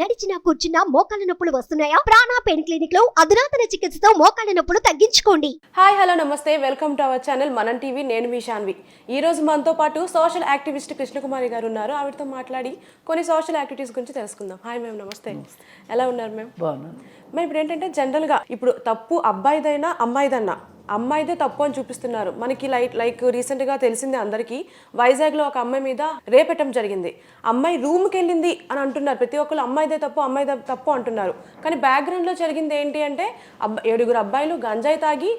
నడిచినా కూర్చున్నా మోకాళ్ళ నొప్పులు వస్తున్నాయా? ప్రాణా పెయిన్ క్లినిక్లో అధునాతన చికిత్సతో మోకాళ్ళ నొప్పులు తగ్గించుకోండి. హాయ్ హలో నమస్తే. Welcome to our channel Manam TV నేను మీ శాన్వి ఈ రోజు మనతో పాటు సోషల్ యాక్టివిస్ట్ కృష్ణకుమారి గారు ఉన్నారు. ఆవిడతో మాట్లాడి కొన్ని సోషల్ యాక్టివిటీస్ గురించి తెలుసుకుందాం. హాయ్ మ్యామ్ నమస్తే. ఎలా ఉన్నారు మ్యామ్? మరి ఇప్పుడు ఏంటంటే జనరల్గా ఇప్పుడు తప్పు అబ్బాయిదైనా అమ్మాయిదన్నా అమ్మాయిదే తప్పు అని చూపిస్తున్నారు. మనకి లైక్ లైక్ రీసెంట్గా తెలిసింది అందరికీ వైజాగ్లో ఒక అమ్మాయి మీద రేపెట్టడం జరిగింది. అమ్మాయి రూమ్కి వెళ్ళింది అని అంటున్నారు. ప్రతి ఒక్కరు అమ్మాయిదే తప్పు అమ్మాయి తప్పు అంటున్నారు. కానీ బ్యాక్గ్రౌండ్లో జరిగింది ఏంటి అంటే అబ్బా ఏడుగురు అబ్బాయిలు గంజాయి తాగి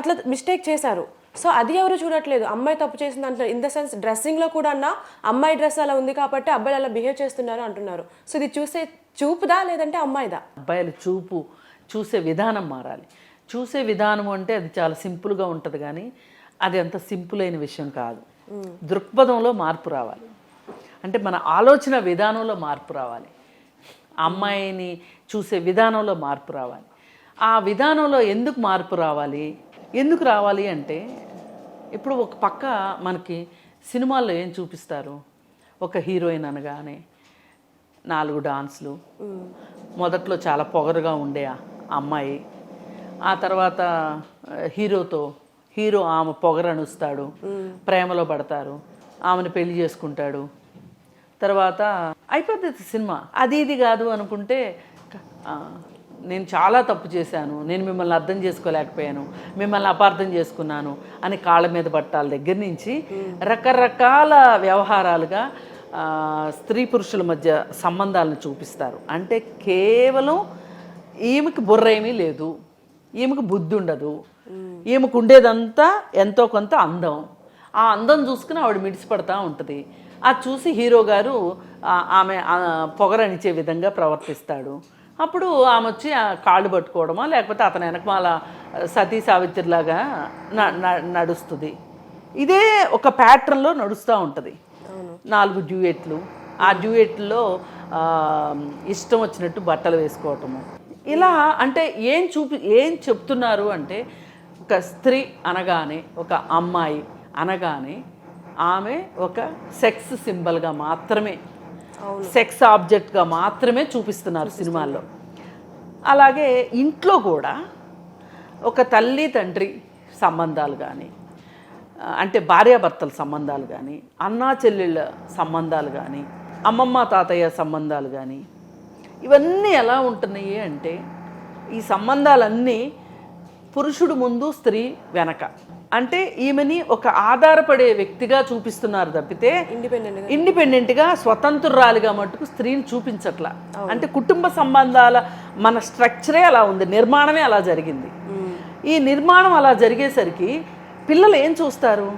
అట్లా మిస్టేక్ చేశారు. సో అది ఎవరు చూడట్లేదు. అమ్మాయి తప్పు చేసింది అంటారు ఇన్ ద సెన్స్ డ్రెస్సింగ్లో కూడా అన్న అమ్మాయి డ్రెస్ అలా ఉంది కాబట్టి అబ్బాయిలు అలా బిహేవ్ చేస్తున్నారు అంటున్నారు. సో ఇది చూసే చూపుదా లేదంటే అమ్మాయిదా? అబ్బాయిలు చూపు చూసే విధానం మారాలి. చూసే విధానం అంటే అది చాలా సింపుల్గా ఉంటుంది కానీ అది అంత సింపుల్ అయిన విషయం కాదు. దృక్పథంలో మార్పు రావాలి. అంటే మన ఆలోచన విధానంలో మార్పు రావాలి. అమ్మాయిని చూసే విధానంలో మార్పు రావాలి. ఆ విధానంలో ఎందుకు మార్పు రావాలి? ఎందుకు రావాలి అంటే ఇప్పుడు ఒక పక్క మనకి సినిమాల్లో ఏం చూపిస్తారు? ఒక హీరోయిన్ అనగానే నాలుగు డాన్స్లు. మొదట్లో చాలా పొగరుగా ఉండే అమ్మాయి. ఆ తర్వాత హీరోతో హీరో ఆమె పొగరనుస్తాడు ప్రేమలో పడతారు. ఆమెను పెళ్ళి చేసుకుంటాడు. తర్వాత అయిపోతుంది సినిమా. అది ఇది కాదు అనుకుంటే నేను చాలా తప్పు చేశాను నేను మిమ్మల్ని అర్థం చేసుకోలేకపోయాను మిమ్మల్ని అపార్థం చేసుకున్నాను అని కాళ్ళ మీద పట్టాల దగ్గర నుంచి రకరకాల వ్యవహారాలుగా స్త్రీ పురుషుల మధ్య సంబంధాలను చూపిస్తారు. అంటే కేవలం ఈమెకి బుర్ర ఏమీ లేదు ఈమెకు బుద్ధి ఉండదు ఈమెకు ఉండేదంతా ఎంతో కొంత అందం. ఆ అందం చూసుకుని ఆవిడ మిడిసిపడతా ఉంటుంది. అది చూసి హీరో గారు ఆమె ఆ, పొగరనిచ్చే విధంగా ప్రవర్తిస్తాడు. అప్పుడు ఆమె వచ్చి కాళ్ళు పట్టుకోవడమో లేకపోతే అతని వెనకమాల సతీ సావిత్రిలాగా నడుస్తుంది. ఇదే ఒక ప్యాటర్న్లో నడుస్తూ ఉంటుంది. నాలుగు డ్యూయెట్లు. ఆ డ్యూయెట్లో ఇష్టం వచ్చినట్టు బట్టలు వేసుకోవటము. ఇలా అంటే ఏం చూపి ఏం చెప్తున్నారు అంటే ఒక స్త్రీ అనగానే ఒక అమ్మాయి అనగానే ఆమె ఒక సెక్స్ సింబల్గా మాత్రమే సెక్స్ ఆబ్జెక్ట్గా మాత్రమే చూపిస్తున్నారు సినిమాల్లో. అలాగే ఇంట్లో కూడా ఒక తల్లి తండ్రి సంబంధాలు కానీ అంటే భార్యాభర్తల సంబంధాలు కానీ అన్నా చెల్లెళ్ళ సంబంధాలు కానీ అమ్మమ్మ తాతయ్య సంబంధాలు కానీ ఇవన్నీ ఎలా ఉంటున్నాయి అంటే ఈ సంబంధాలన్నీ పురుషుడు ముందు స్త్రీ వెనక. అంటే ఈమెని ఒక ఆధారపడే వ్యక్తిగా చూపిస్తున్నారు తప్పితే ఇండిపెండెంట్ ఇండిపెండెంట్గా స్వతంత్రురాలిగా మట్టుకు స్త్రీని చూపించట్లా. అంటే కుటుంబ సంబంధాల మన స్ట్రక్చరే అలా ఉంది నిర్మాణమే అలా జరిగింది. ఈ నిర్మాణం అలా జరిగేసరికి పిల్లలు ఏం చూస్తారు?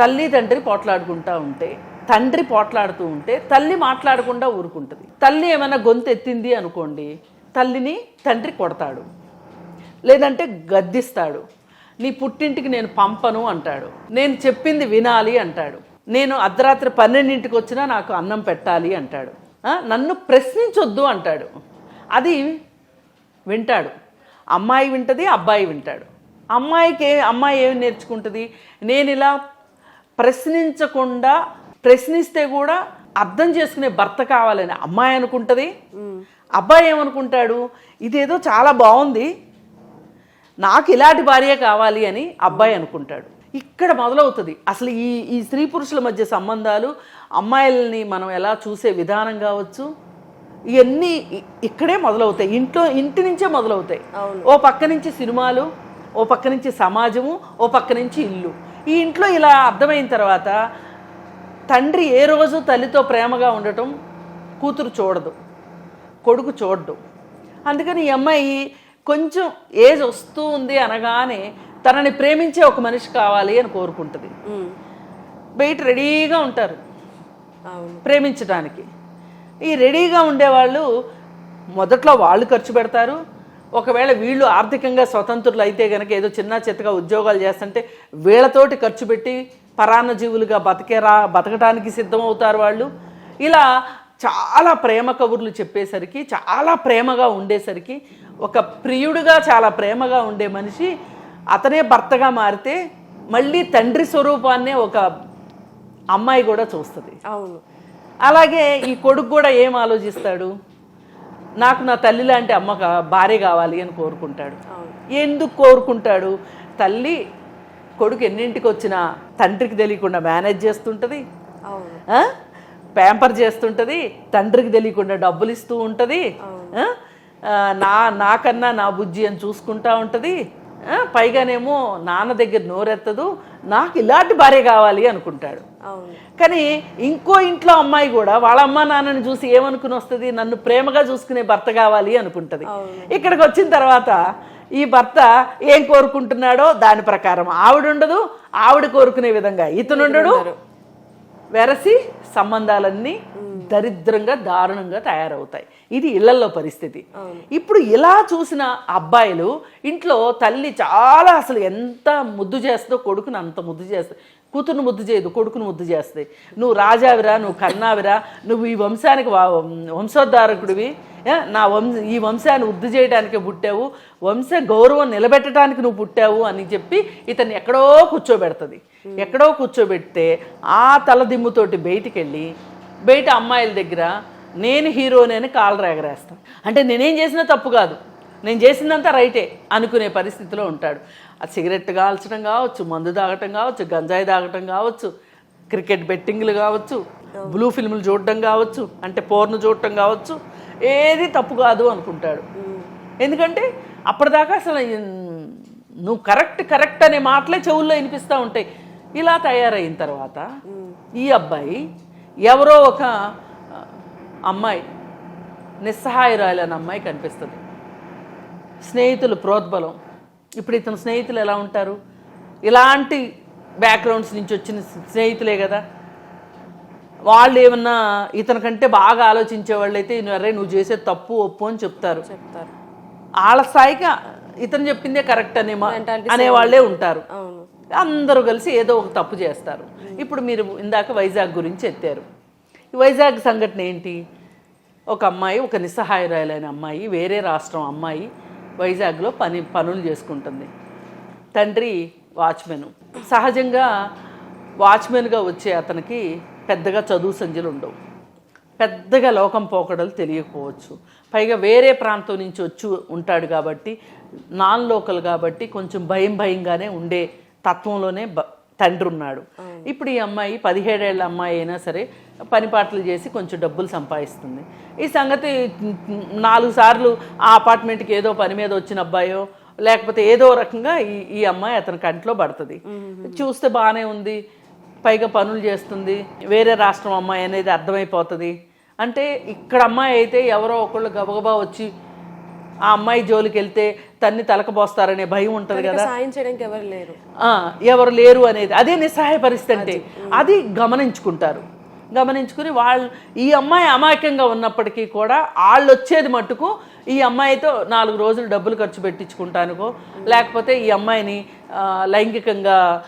తల్లి తండ్రి పోట్లాడుకుంటా ఉంటే తండ్రి పోట్లాడుతూ ఉంటే తల్లి మాట్లాడకుండా ఊరుకుంటుంది. తల్లి ఏమైనా గొంతు ఎత్తింది అనుకోండి తల్లిని తండ్రి కొడతాడు. లేదంటే గద్దిస్తాడు. నీ పుట్టింటికి నేను పంపను అంటాడు. నేను చెప్పింది వినాలి అంటాడు. నేను అర్ధరాత్రి పన్నెండింటికి వచ్చినా నాకు అన్నం పెట్టాలి అంటాడు. నన్ను ప్రశ్నించొద్దు అంటాడు. అది వింటాడు. అమ్మాయి వింటది అబ్బాయి వింటాడు. అమ్మాయికి అమ్మాయి ఏమి నేర్చుకుంటుంది? నేను ఇలా ప్రశ్నించకుండా ప్రశ్నిస్తే కూడా అర్థం చేసుకునే భర్త కావాలని అమ్మాయి అనుకుంటుంది. అబ్బాయి ఏమనుకుంటాడు? ఇదేదో చాలా బాగుంది. నాకు ఇలాంటి భార్య కావాలి అని అబ్బాయి అనుకుంటాడు. ఇక్కడ మొదలవుతుంది. అసలు ఈ ఈ స్త్రీ పురుషుల మధ్య సంబంధాలు అమ్మాయిల్ని మనం ఎలా చూసే విధానం కావచ్చు ఇవన్నీ ఇక్కడే మొదలవుతాయి. ఇంట్లో ఇంటి నుంచే మొదలవుతాయి. ఓ పక్క నుంచి సినిమాలు ఓ పక్క నుంచి సమాజము ఓ పక్క నుంచి ఇల్లు. ఈ ఇంట్లో ఇలా అర్థమైన తర్వాత తండ్రి ఏ రోజు తల్లితో ప్రేమగా ఉండటం కూతురు చూడదు కొడుకు చూడడు. అందుకని ఈ అమ్మాయి కొంచెం ఏజ్ వస్తూ ఉంది అనగానే తనని ప్రేమించే ఒక మనిషి కావాలి అని కోరుకుంటుంది. బయట రెడీగా ఉంటారు. ప్రేమించడానికి ఈ రెడీగా ఉండేవాళ్ళు మొదట్లో వాళ్ళు ఖర్చు పెడతారు. ఒకవేళ వీళ్ళు ఆర్థికంగా స్వతంత్రులు అయితే కనుక ఏదో చిన్న చిత్తగా ఉద్యోగాలు చేస్తుంటే వీళ్ళతోటి ఖర్చు పెట్టి పరాన్న జీవులుగా బతికేరా బతకడానికి సిద్ధమవుతారు వాళ్ళు. ఇలా చాలా ప్రేమ కబుర్లు చెప్పేసరికి చాలా ప్రేమగా ఉండేసరికి ఒక ప్రియుడిగా చాలా ప్రేమగా ఉండే మనిషి అతనే భర్తగా మారితే మళ్ళీ తండ్రి స్వరూపాన్నే ఒక అమ్మాయి కూడా చూస్తుంది. అవును. అలాగే ఈ కొడుకు కూడా ఏం ఆలోచిస్తాడు? నాకు నా తల్లి లాంటి అమ్మ భార్య కావాలి అని కోరుకుంటాడు. ఎందుకు కోరుకుంటాడు? తల్లి కొడుకు ఎన్నింటికి వచ్చినా తండ్రికి తెలియకుండా మేనేజ్ చేస్తుంటుంది? ప్యాంపర్ చేస్తుంటుంది తండ్రికి తెలియకుండా డబ్బులు ఇస్తూ ఉంటుంది నా నాకన్నా నా బుజ్జి అని చూసుకుంటా ఉంటుంది పైగానేమో నాన్న దగ్గర నోరెత్తదు నాకు ఇలాంటి భార్య కావాలి అనుకుంటాడు. కానీ ఇంకో ఇంట్లో అమ్మాయి కూడా వాళ్ళ అమ్మ నాన్నని చూసి ఏమనుకుని వస్తుంది నన్ను ప్రేమగా చూసుకునే భర్త కావాలి అనుకుంటుంది. ఇక్కడికి వచ్చిన తర్వాత ఈ భర్త ఏం కోరుకుంటున్నాడో దాని ప్రకారం ఆవిడ ఉండదు ఆవిడ కోరుకునే విధంగా. ఇతను ఉండడు వెరసి సంబంధాలన్నీ దరిద్రంగా దారుణంగా తయారవుతాయి. ఇది ఇళ్ళలో పరిస్థితి. ఇప్పుడు ఇలా చూసిన అబ్బాయిలు ఇంట్లో తల్లి చాలా అసలు ఎంత ముద్దు చేస్తుందో కొడుకుని అంత ముద్దు చేస్తుంది కూతురుని ముద్దు చేయదు కొడుకును ముద్దు చేస్తాయి. నువ్వు రాజావిరా నువ్వు కన్నావిరా నువ్వు ఈ వంశానికి వా- వంశోద్ధారకుడివి. నా వంశ ఈ వంశాన్ని వృద్ధి చేయడానికి పుట్టావు వంశ గౌరవం నిలబెట్టడానికి నువ్వు పుట్టావు అని చెప్పి ఇతన్ని ఎక్కడో కూర్చోబెడుతుంది. ఎక్కడో కూర్చోబెడితే ఆ తలదిమ్ముతోటి బయటికి వెళ్ళి బయట అమ్మాయిల దగ్గర నేను హీరోనే కాలు కాళ్ళు ఎగరేస్తాను అంటే నేనేం చేసినా తప్పు కాదు. నేను చేసిందంతా రైటే అనుకునే పరిస్థితిలో ఉంటాడు. ఆ సిగరెట్ కాల్చడం కావచ్చు మందు తాగటం కావచ్చు గంజాయి తాగటం కావచ్చు క్రికెట్ బెట్టింగ్లు కావచ్చు బ్లూ ఫిల్మ్లు చూడటం కావచ్చు అంటే పోర్ను చూడటం కావచ్చు ఏది తప్పు కాదు అనుకుంటాడు. ఎందుకంటే అప్పటిదాకా అసలు నువ్వు కరెక్ట్ కరెక్ట్ అనే మాటలే చెవుల్లో వినిపిస్తూ ఉంటాయి. ఇలా తయారైన తర్వాత ఈ అబ్బాయి ఎవరో ఒక ఆ, అమ్మాయి నిస్సహాయురాలైన అమ్మాయి కనిపిస్తుంది. స్నేహితులు ప్రోద్బలం. ఇప్పుడు ఇతని స్నేహితులు ఎలా ఉంటారు? ఇలాంటి బ్యాక్గ్రౌండ్స్ నుంచి వచ్చిన స్నేహితులే కదా. వాళ్ళు ఏమన్నా ఇతనికంటే బాగా ఆలోచించే వాళ్ళు అయితే అరే నువ్వు చేసే తప్పు ఒప్పు అని చెప్తారు. చెప్తారు. వాళ్ళ స్థాయికి ఇతను చెప్పిందే కరెక్ట్ అనే మా- Mentality అనే వాళ్ళే ఉంటారు. అందరూ కలిసి ఏదో ఒక తప్పు చేస్తారు. ఇప్పుడు మీరు ఇందాక వైజాగ్ గురించి ఎత్తారు వైజాగ్ సంఘటన ఏంటి? ఒక అమ్మాయి ఒక నిస్సహాయురాలైన అమ్మాయి వేరే రాష్ట్రం అమ్మాయి వైజాగ్లో పని పనులు చేసుకుంటుంది. తండ్రి వాచ్మెన్. సహజంగా వాచ్మెన్గా వచ్చే అతనికి పెద్దగా చదువు సంధ్యలు ఉండవు. పెద్దగా లోకం పోకడలు తెలియకపోవచ్చు. పైగా వేరే ప్రాంతం నుంచి వచ్చి ఉంటాడు కాబట్టి నాన్ లోకల్ కాబట్టి కొంచెం భయం భయంగానే ఉండే తత్వంలోనే తండ్రి ఉన్నాడు. ఇప్పుడు ఈ అమ్మాయి పదిహేడేళ్ళ అమ్మాయి అయినా సరే పని పాటలు చేసి కొంచెం డబ్బులు సంపాదిస్తుంది. ఈ సంగతి నాలుగు సార్లు ఆ అపార్ట్మెంట్కి ఏదో పని మీద వచ్చిన అబ్బాయో లేకపోతే ఏదో రకంగా ఈ ఈ అమ్మాయి అతని కంట్లో పడుతుంది. చూస్తే బాగానే ఉంది పైగా పనులు చేస్తుంది వేరే రాష్ట్రం అమ్మాయి అనేది అర్థమైపోతుంది. అంటే ఇక్కడ అమ్మాయి అయితే ఎవరో ఒకళ్ళు గబగబా వచ్చి ఆ అమ్మాయి జోలికి వెళ్తే తన్ని తలకపోస్తారనే భయం ఉంటుంది కదా. సాయం చేయడానికి ఎవరు లేరు. ఎవరు లేరు అనేది అదే నిస్సహాయ పరిస్థితి అంటే అది గమనించుకుంటారు. గమనించుకుని వాళ్ళు ఈ అమ్మాయి అమాయకంగా ఉన్నప్పటికీ కూడా వాళ్ళు వచ్చేది మట్టుకు ఈ అమ్మాయితో నాలుగు రోజులు డబ్బులు ఖర్చు పెట్టించుకుంటానుకో లేకపోతే ఈ అమ్మాయిని లైంగికంగా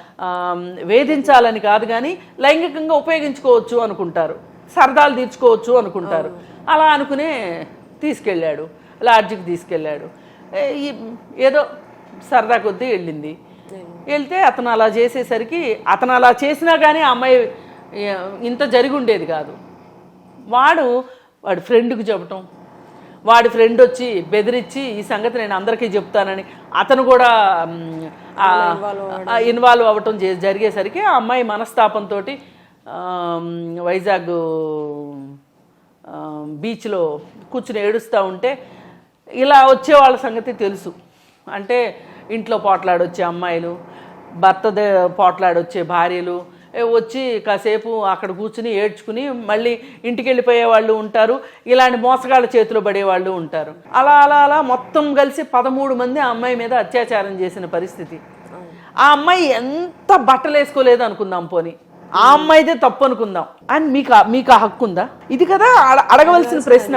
వేధించాలని కాదు కానీ లైంగికంగా ఉపయోగించుకోవచ్చు అనుకుంటారు. సరదాలు తీర్చుకోవచ్చు అనుకుంటారు. అలా అనుకునే తీసుకెళ్ళాడు లాడ్జికి తీసుకెళ్ళాడు. ఈ- ఏదో సరదా కొద్దీ వెళ్ళింది. వెళ్తే అతను అలా చేసేసరికి అతను అలా చేసినా కానీ ఆ అమ్మాయి ఇంత జరిగి ఉండేది కాదు. వాడు వాడి ఫ్రెండ్కి చెప్పటం వాడి ఫ్రెండ్ వచ్చి బెదిరించి ఈ సంగతి నేను అందరికీ చెప్తానని అతను కూడా ఇన్వాల్వ్ అవ్వటం జరిగేసరికి ఆ అమ్మాయి మనస్తాపంతో వైజాగ్ బీచ్లో కూర్చుని ఏడుస్తూ ఉంటే ఇలా వచ్చే వాళ్ళ సంగతి తెలుసు. అంటే ఇంట్లో పోట్లాడొచ్చే అమ్మాయిలు భర్త పోట్లాడొచ్చే భార్యలు వచ్చి కాసేపు అక్కడ కూర్చుని ఏడ్చుకుని మళ్ళీ ఇంటికి వెళ్ళిపోయే వాళ్ళు ఉంటారు. ఇలాంటి మోసగాళ్ళ చేతిలో పడే వాళ్ళు ఉంటారు. అలా అలా అలా మొత్తం కలిసి పదమూడు మంది ఆ అమ్మాయి మీద అత్యాచారం చేసిన పరిస్థితి. ఆ అమ్మాయి ఎంత బట్టలు వేసుకోలేదు అనుకుందాం పోని. ఆ అమ్మాయిదే తప్పు అనుకుందాం. అండ్ మీకు మీకు ఆ హక్కు ఉందా? ఇది కదా అడ- అడగవలసిన ప్రశ్న.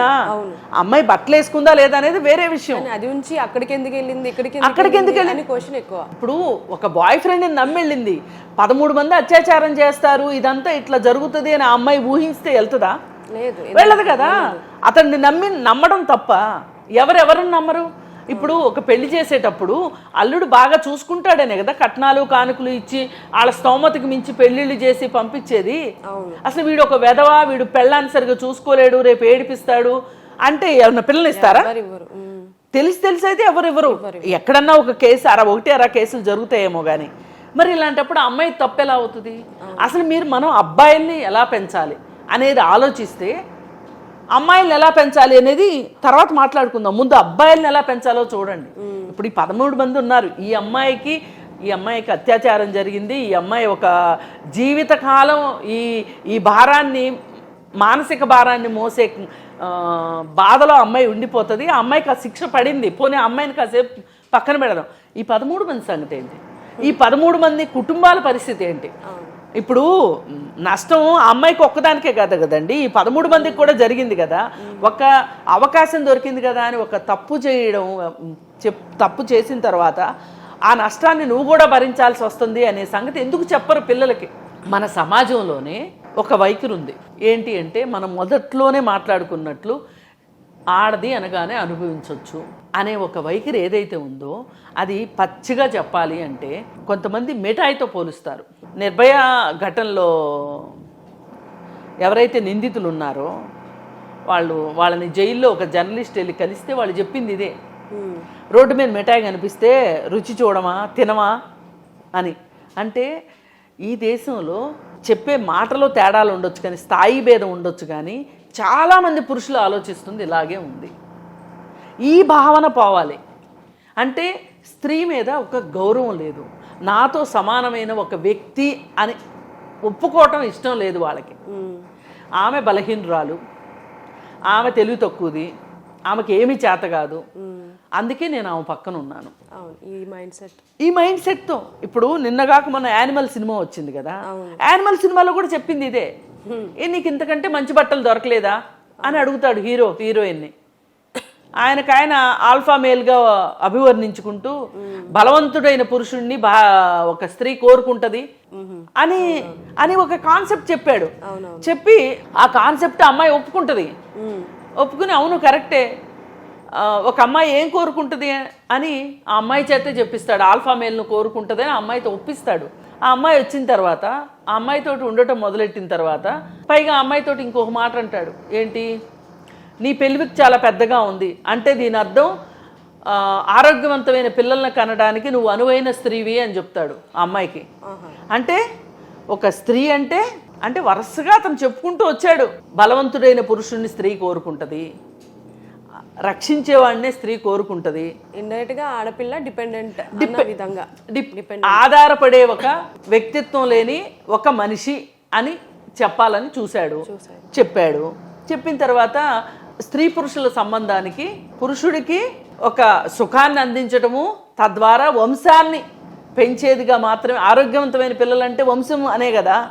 అమ్మాయి బట్టలు వేసుకుందా లేదా అనేది వేరే విషయం. అది ఉంచి అక్కడికి ఎందుకు వెళ్ళింది ఇక్కడికి అక్కడికి ఎందుకు వెళ్ళింది క్వశ్చన్ ఎక్కువ. ఇప్పుడు ఒక బాయ్ ఫ్రెండ్ని నమ్మెళ్ళింది పదమూడు మంది అత్యాచారం చేస్తారు. ఇదంతా ఇట్లా జరుగుతుంది అని ఆ అమ్మాయి ఊహిస్తే వెళ్తుందా? లేదు. వెళ్ళదు కదా. అతన్ని నమ్మి నమ్మడం తప్ప ఎవరెవరిని నమ్మరు? ఇప్పుడు ఒక పెళ్ళి చేసేటప్పుడు అల్లుడు బాగా చూసుకుంటాడనే కదా కట్నాలు కానుకలు ఇచ్చి వాళ్ళ స్తోమతకి మించి పెళ్ళిళ్ళు చేసి పంపించేది. అసలు వీడు ఒక వెధవా? వీడు పెళ్ళాన్ని సరిగా చూసుకోలేడు రేపు ఏడిపిస్తాడు అంటే ఏమన్నా పిల్లలు ఇస్తారా. తెలిసి తెలిసి అయితే ఎవరు ఎవరు ఎక్కడన్నా ఒక కేసు అర ఒకటి అర కేసులు జరుగుతాయేమో కానీ మరి ఇలాంటప్పుడు ఆ అమ్మాయి తప్పు ఎలా అవుతుంది? అసలు మీరు మనం అబ్బాయిల్ని ఎలా పెంచాలి అనేది ఆలోచిస్తే అమ్మాయిల్ని ఎలా పెంచాలి అనేది తర్వాత మాట్లాడుకుందాం. ముందు అబ్బాయిల్ని ఎలా పెంచాలో చూడండి. ఇప్పుడు ఈ పదమూడు మంది ఉన్నారు. ఈ అమ్మాయికి ఈ అమ్మాయికి అత్యాచారం జరిగింది. ఈ అమ్మాయి ఒక జీవితకాలం ఈ ఈ భారాన్ని మానసిక భారాన్ని మోసే ఆ, బాధలో అమ్మాయి ఉండిపోతుంది. ఆ అమ్మాయికి ఆ శిక్ష పడింది. పోనీ ఆ అమ్మాయిని కాసేపు పక్కన పెడదాం. ఈ పదమూడు మంది సంగతి ఏంటి? ఈ పదమూడు మంది కుటుంబాల పరిస్థితి ఏంటి? ఇప్పుడు నష్టం ఆ అమ్మాయికి ఒక్కదానికే కదా కదండి. ఈ పదమూడు మందికి కూడా జరిగింది కదా. ఒక అవకాశం దొరికింది కదా అని ఒక తప్పు చేయడం చెప్ తప్పు చేసిన తర్వాత ఆ నష్టాన్ని నువ్వు కూడా భరించాల్సి వస్తుంది అనే సంగతి ఎందుకు చెప్పరు పిల్లలకి? మన సమాజంలోనే ఒక వైఖరి ఉంది. ఏంటి అంటే మనం మొదట్లోనే మాట్లాడుకున్నట్లు ఆడది అనగానే అనుభవించవచ్చు అనే ఒక వైఖరి ఏదైతే ఉందో అది పచ్చిగా చెప్పాలి అంటే కొంతమంది మిఠాయితో పోలుస్తారు. నిర్భయ ఘటనలో ఎవరైతే నిందితులు ఉన్నారో వాళ్ళు వాళ్ళని జైల్లో ఒక జర్నలిస్ట్ వెళ్ళి కలిస్తే వాళ్ళు చెప్పింది ఇదే. రోడ్డు మీద మిఠాయి కనిపిస్తే రుచి చూడమా తినమా అని. అంటే ఈ దేశంలో చెప్పే మాటలో తేడాలు ఉండొచ్చు కానీ స్థాయి భేదం ఉండొచ్చు కానీ చాలామంది పురుషులు ఆలోచిస్తుంది ఇలాగే ఉంది. ఈ భావన పోవాలి. అంటే స్త్రీ మీద ఒక గౌరవం లేదు. నాతో సమానమైన ఒక వ్యక్తి అని ఒప్పుకోవటం ఇష్టం లేదు వాళ్ళకి. ఆమె బలహీనురాలు. ఆమె తెలివి తక్కువది. ఆమెకి ఏమీ చేత కాదు. అందుకే నేను ఆమె పక్కన ఉన్నాను. ఈ మైండ్ సెట్. ఈ మైండ్ సెట్తో ఇప్పుడు నిన్నగాక మన యానిమల్ సినిమా వచ్చింది కదా? యానిమల్ సినిమాలో కూడా చెప్పింది ఇదే. ఏ నీకు ఇంతకంటే మంచి బట్టలు దొరకలేదా అని అడుగుతాడు హీరో హీరోయిన్ని. ఆయనకు ఆయన ఆల్ఫా మేల్గా అభివర్ణించుకుంటూ బలవంతుడైన పురుషుణ్ణి బా ఒక స్త్రీ కోరుకుంటది అని అని ఒక కాన్సెప్ట్ చెప్పాడు. చెప్పి ఆ కాన్సెప్ట్ అమ్మాయి ఒప్పుకుంటది. ఒప్పుకుని అవును కరెక్టే. ఒక అమ్మాయి ఏం కోరుకుంటుంది అని ఆ అమ్మాయి చేతే చెప్పిస్తాడు. ఆల్ఫా మేల్ను కోరుకుంటుంది అని అమ్మాయితో ఒప్పిస్తాడు. ఆ అమ్మాయి వచ్చిన తర్వాత ఆ అమ్మాయితోటి ఉండటం మొదలెట్టిన తర్వాత పైగా ఆ అమ్మాయితోటి ఇంకొక మాట అంటాడు. ఏంటి? నీ పెళ్ళికి చాలా పెద్దగా ఉంది. అంటే దీని అర్థం ఆరోగ్యవంతమైన పిల్లల్ని కనడానికి నువ్వు అనువైన స్త్రీవి అని చెప్తాడు ఆ అమ్మాయికి. అంటే ఒక స్త్రీ అంటే అంటే వరుసగా అతను చెప్పుకుంటూ వచ్చాడు. బలవంతుడైన పురుషుణ్ణి స్త్రీ కోరుకుంటుంది. రక్షించేవాడినే స్త్రీ కోరుకుంటుంది. ఇండైరెక్ట్గా ఆడపిల్ల డిపెండెంట్ విధంగా. ఆధారపడే ఒక వ్యక్తిత్వం లేని ఒక మనిషి అని చెప్పాలని చూశాడు. చెప్పాడు. చెప్పిన తర్వాత స్త్రీ పురుషుల సంబంధానికి పురుషుడికి ఒక సుఖాన్ని అందించటము తద్వారా వంశాన్ని పెంచేదిగా మాత్రమే ఆరోగ్యవంతమైన పిల్లలంటే వంశం అనే కదా?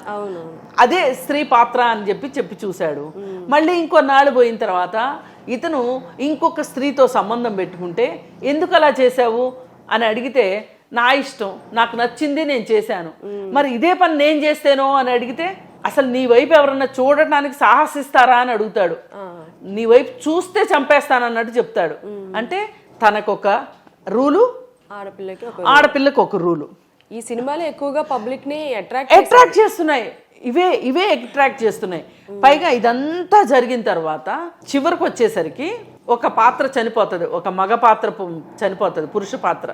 అదే స్త్రీ పాత్ర అని చెప్పి చెప్పి చూశాడు. మళ్ళీ ఇంకొన్నాళ్ళు పోయిన తర్వాత ఇతను ఇంకొక స్త్రీతో సంబంధం పెట్టుకుంటే ఎందుకు అలా చేశావు? అని అడిగితే నా ఇష్టం నాకు నచ్చింది నేను చేశాను. మరి ఇదే పని నేను చేస్తేనో అని అడిగితే అసలు నీ వైపు ఎవరన్నా చూడటానికి సాహసిస్తారా అని అడుగుతాడు. నీ వైపు చూస్తే చంపేస్తానన్నట్టు చెప్తాడు. అంటే తనకొక రూలు ఆడపిల్లకి ఒక ఆడపిల్లకి ఒక రూలు. ఈ సినిమాలో ఎక్కువగా పబ్లిక్ని అట్రాక్ట్ అట్రాక్ట్ చేస్తున్నాయి. ఇవే ఇవే అట్రాక్ట్ చేస్తున్నాయి. పైగా ఇదంతా జరిగిన తర్వాత చివరికి వచ్చేసరికి ఒక పాత్ర చనిపోతుంది. ఒక మగ పాత్ర చనిపోతుంది. పురుష పాత్ర.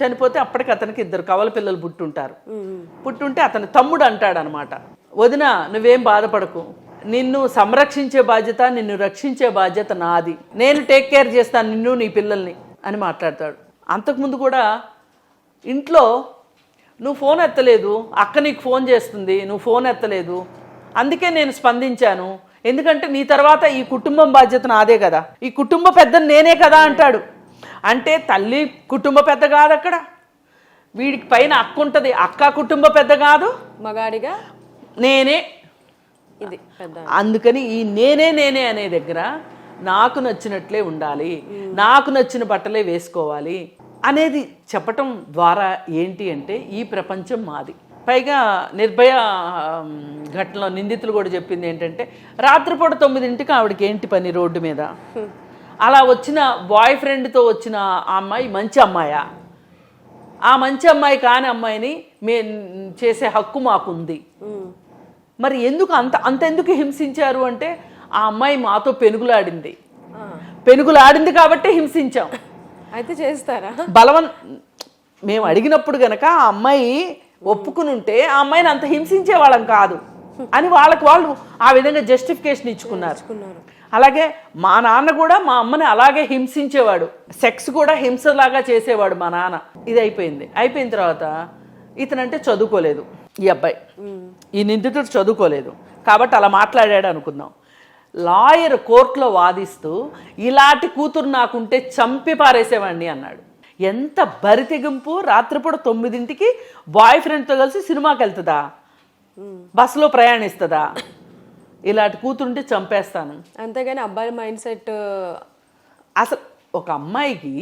చనిపోతే అప్పటికి అతనికి ఇద్దరు కవల పిల్లలు పుట్టుంటారు. పుట్టుంటే అతని తమ్ముడు అంటాడు అనమాట వదిన నువ్వేం బాధపడకు. నిన్ను సంరక్షించే బాధ్యత నిన్ను రక్షించే బాధ్యత నాది. నేను టేక్ కేర్ చేస్తాను నిన్ను నీ పిల్లల్ని అని మాట్లాడతాడు. అంతకుముందు కూడా ఇంట్లో నువ్వు ఫోన్ ఎత్తలేదు అక్క నీకు ఫోన్ చేస్తుంది నువ్వు ఫోన్ ఎత్తలేదు. అందుకే నేను స్పందించాను. ఎందుకంటే నీ తర్వాత ఈ కుటుంబం బాధ్యత నాదే కదా. ఈ కుటుంబ పెద్ద నేనే కదా అంటాడు. అంటే తల్లి కుటుంబ పెద్ద కాదు అక్కడ వీడికి పైన అక్క ఉంటుంది. అక్క కుటుంబ పెద్ద కాదు. మగాడిగా నేనే. ఇది పెద్ద అందుకని ఈ నేనే నేనే అనే దగ్గర నాకు నచ్చినట్లే ఉండాలి. నాకు నచ్చిన బట్టలే వేసుకోవాలి. అనేది చెప్పటం ద్వారా ఏంటి అంటే ఈ ప్రపంచం మాది. పైగా నిర్భయ ఘటనలో నిందితులు కూడా చెప్పింది ఏంటంటే రాత్రిపూట తొమ్మిదింటికి ఆవిడకి ఏంటి పని రోడ్డు మీద? అలా వచ్చిన బాయ్ ఫ్రెండ్తో వచ్చిన ఆ అమ్మాయి మంచి అమ్మాయా? ఆ మంచి అమ్మాయి కాని అమ్మాయిని మే చేసే హక్కు మాకుంది. మరి ఎందుకు అంత అంతెందుకు హింసించారు అంటే ఆ అమ్మాయి మాతో పెనుగులాడింది. పెనుగులాడింది కాబట్టి హింసించాం. అయితే చేస్తారా? బలవన్ మేము అడిగినప్పుడు గనక ఆ అమ్మాయి ఒప్పుకుని ఉంటే ఆ అమ్మాయిని అంత హింసించే వాళ్ళం కాదు. అని వాళ్ళకి వాళ్ళు ఆ విధంగా జస్టిఫికేషన్ ఇచ్చుకున్నారు. అలాగే మా నాన్న కూడా మా అమ్మని అలాగే హింసించేవాడు. సెక్స్ కూడా హింసలాగా చేసేవాడు మా నాన్న. ఇది అయిపోయింది. అయిపోయిన తర్వాత ఇతనంటే చదువుకోలేదు ఈ అబ్బాయి. ఈ నిందితుడు చదువుకోలేదు. కాబట్టి అలా మాట్లాడాడు అనుకుందాం. లాయర్ కోర్టులో వాదిస్తూ ఇలాంటి కూతురు నాకుంటే చంపి పారేసేవాడిని అన్నాడు. ఎంత బరితెగింపు రాత్రిపూట తొమ్మిదింటికి బాయ్ ఫ్రెండ్తో కలిసి సినిమాకి వెళ్తుందా? బస్సులో ప్రయాణిస్తుందా? ఇలాంటి కూతురుంటే చంపేస్తాను. అంతేగాని అబ్బాయి మైండ్ సెట్ అసలు ఒక అమ్మాయికి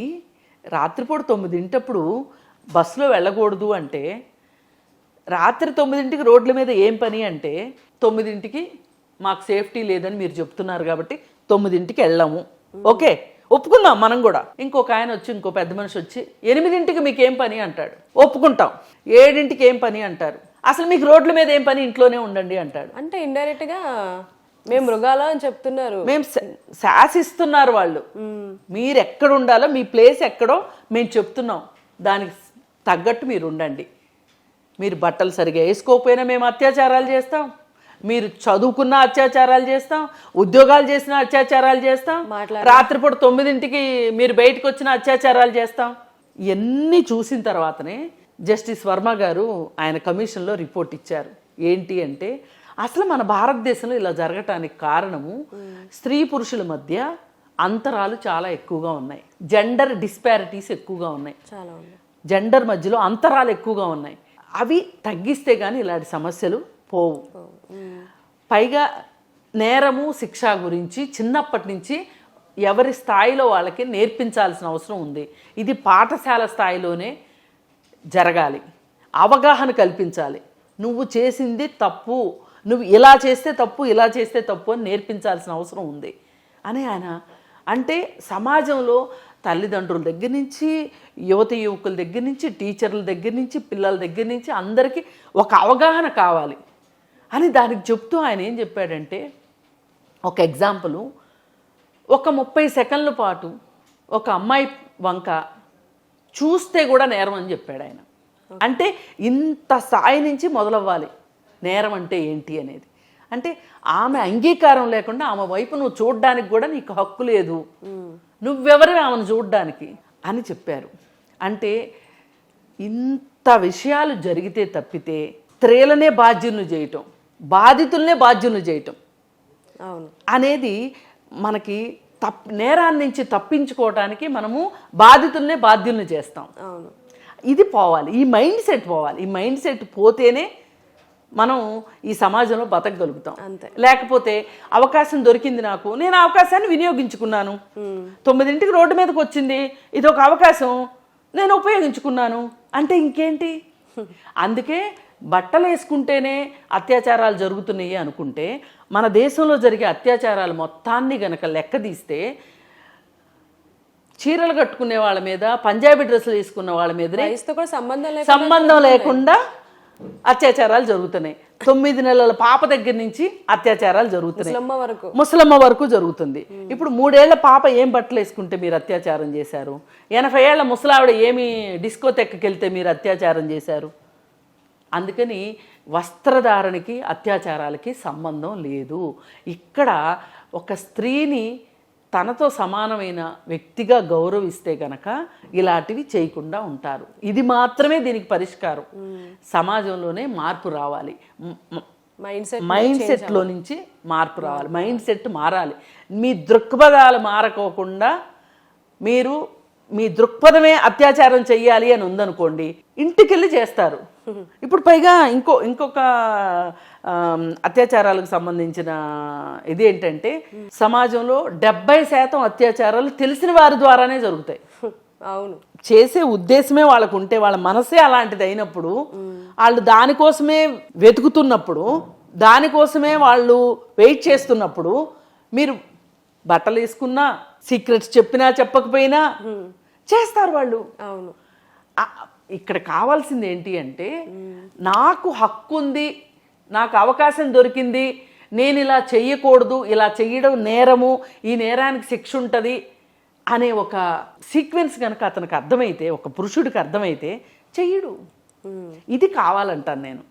రాత్రిపూట తొమ్మిదింటప్పుడు బస్సులో వెళ్ళకూడదు అంటే రాత్రి తొమ్మిదింటికి రోడ్ల మీద ఏం పని అంటే తొమ్మిదింటికి మాకు సేఫ్టీ లేదని మీరు చెప్తున్నారు కాబట్టి తొమ్మిదింటికి వెళ్ళాము. ఓకే ఒప్పుకుందాం మనం కూడా. ఇంకొక ఆయన వచ్చి ఇంకో పెద్ద మనిషి వచ్చి ఎనిమిదింటికి మీకు ఏం పని అంటాడు? ఒప్పుకుంటాం. ఏడింటికి ఏం పని అంటారు? అసలు మీకు రోడ్ల మీద ఏం పని? ఇంట్లోనే ఉండండి అంటాడు. అంటే ఇండైరెక్ట్గా మేము మృగాలు అని చెప్తున్నారు. మేము శాసిస్తున్నారు వాళ్ళు. మీరు ఎక్కడ ఉండాలో మీ ప్లేస్ ఎక్కడో మేము చెప్తున్నాం. దానికి తగ్గట్టు మీరు ఉండండి. మీరు బట్టలు సరిగా వేసుకోకపోయినా మేము అత్యాచారాలు చేస్తాం. మీరు చదువుకున్న అత్యాచారాలు చేస్తాం ఉద్యోగాలు చేసిన అత్యాచారాలు చేస్తాం రాత్రిపూట తొమ్మిదింటికి మీరు బయటకు వచ్చిన అత్యాచారాలు చేస్తాం. ఇవన్నీ చూసిన తర్వాతనే జస్టిస్ వర్మ గారు ఆయన కమిషన్లో రిపోర్ట్ ఇచ్చారు. ఏంటి అంటే అసలు మన భారతదేశంలో ఇలా జరగటానికి కారణము స్త్రీ పురుషుల మధ్య అంతరాలు చాలా ఎక్కువగా ఉన్నాయి. జెండర్ డిస్పారిటీస్ ఎక్కువగా ఉన్నాయి. చాలా జెండర్ మధ్యలో అంతరాలు ఎక్కువగా ఉన్నాయి. అవి తగ్గిస్తే కానీ ఇలాంటి సమస్యలు పోవు. పైగా నేరము శిక్ష గురించి చిన్నప్పటి నుంచి ఎవరి స్థాయిలో వాళ్ళకి నేర్పించాల్సిన అవసరం ఉంది. ఇది పాఠశాల స్థాయిలోనే జరగాలి. అవగాహన కల్పించాలి. నువ్వు చేసింది తప్పు. నువ్వు ఇలా చేస్తే తప్పు ఇలా చేస్తే తప్పు అని నేర్పించాల్సిన అవసరం ఉంది. అని ఆయన అంటే సమాజంలో తల్లిదండ్రుల దగ్గర నుంచి యువత యువకుల దగ్గర నుంచి టీచర్ల దగ్గర నుంచి పిల్లల దగ్గర నుంచి అందరికీ ఒక అవగాహన కావాలి. అని దానికి చెప్తూ ఆయన ఏం చెప్పాడంటే ఒక ఎగ్జాంపుల్ ఒక ముప్పై సెకండ్ల పాటు ఒక అమ్మాయి వంక చూస్తే కూడా నేరం అని చెప్పాడు ఆయన. అంటే ఇంత స్థాయి నుంచి మొదలవ్వాలి. నేరం అంటే ఏంటి అనేది. అంటే ఆమె అంగీకారం లేకుండా ఆమె వైపు నువ్వు చూడడానికి కూడా నీకు హక్కు లేదు. నువ్వెవరు ఆమెను చూడడానికి అని చెప్పారు. అంటే ఇంత విషయాలు జరిగితే తప్పితే స్త్రీలనే బాధ్యులను చేయటం బాధితులనే బాధ్యులను చేయటం. అవును. అనేది మనకి తప్ నేరాన్ని నుంచి తప్పించుకోవటానికి మనము బాధితుల్నే బాధ్యుల్ని చేస్తాం. అవును. ఇది పోవాలి. ఈ మైండ్ సెట్ పోవాలి. ఈ మైండ్ సెట్ పోతేనే మనం ఈ సమాజంలో బతకగలుగుతాం. అంతే. లేకపోతే అవకాశం దొరికింది నాకు నేను అవకాశాన్ని వినియోగించుకున్నాను. తొమ్మిదింటికి రోడ్డు మీదకి వచ్చింది ఇది ఒక అవకాశం నేను ఉపయోగించుకున్నాను. అంటే ఇంకేంటి? అందుకే బట్టలు వేసుకుంటేనే అత్యాచారాలు జరుగుతున్నాయి అనుకుంటే మన దేశంలో జరిగే అత్యాచారాలు మొత్తాన్ని గనక లెక్క తీస్తే చీరలు కట్టుకునే వాళ్ళ మీద పంజాబీ డ్రెస్సులు వేసుకున్న వాళ్ళ కూడా సంబంధం సంబంధం లేకుండా అత్యాచారాలు జరుగుతున్నాయి. తొమ్మిది నెలల పాప దగ్గర నుంచి అత్యాచారాలు జరుగుతున్నాయి. ముసలమ్మ వరకు. జరుగుతుంది. ఇప్పుడు మూడేళ్ళ పాప ఏం బట్టలు వేసుకుంటే మీరు అత్యాచారం చేశారు? ఎనభై ఏళ్ళ ముసలావిడ ఏమి డిస్కోతెక్కకెళ్తే మీరు అత్యాచారం చేశారు? అందుకని వస్త్రధారణకి అత్యాచారాలకి సంబంధం లేదు. ఇక్కడ ఒక స్త్రీని తనతో సమానమైన వ్యక్తిగా గౌరవిస్తే గనక ఇలాంటివి చేయకుండా ఉంటారు. ఇది మాత్రమే దీనికి పరిష్కారం. సమాజంలోనే మార్పు రావాలి. మైండ్ సెట్ మైండ్ సెట్లో నుంచి మార్పు రావాలి. మైండ్ సెట్ మారాలి. మీ దృక్పథాలు మారకోకుండా మీరు మీ దృక్పథమే అత్యాచారం చెయ్యాలి అని ఉందనుకోండి ఇంటికెళ్ళి చేస్తారు. ఇప్పుడు పైగా ఇంకో ఇంకొక అత్యాచారాలకు సంబంధించిన ఇది ఏంటంటే సమాజంలో డెబ్బై శాతం అత్యాచారాలు తెలిసిన వారి ద్వారానే జరుగుతాయి. అవును. చేసే ఉద్దేశమే వాళ్ళకు ఉంటే వాళ్ళ మనసే అలాంటిది అయినప్పుడు వాళ్ళు దానికోసమే వెతుకుతున్నప్పుడు దానికోసమే వాళ్ళు వెయిట్ చేస్తున్నప్పుడు మీరు బట్టలు వేసుకున్నా సీక్రెట్స్ చెప్పినా చెప్పకపోయినా చేస్తారు వాళ్ళు. అవును. ఇక్కడ కావాల్సింది ఏంటి అంటే నాకు హక్కు ఉంది నాకు అవకాశం దొరికింది నేను ఇలా చెయ్యకూడదు ఇలా చెయ్యడం నేరము ఈ నేరానికి శిక్ష ఉంటుంది అనే ఒక సీక్వెన్స్ కనుక అతనికి అర్థమైతే ఒక పురుషుడికి అర్థమైతే చెయ్యడు. ఇది కావాలంటాను నేను.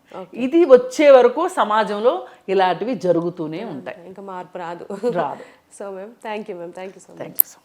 ఇది వచ్చే వరకు సమాజంలో ఇలాంటివి జరుగుతూనే ఉంటాయి. ఇంకా మార్పు రాదు. రాదు. So ma'am thank you ma'am thank you so thank you so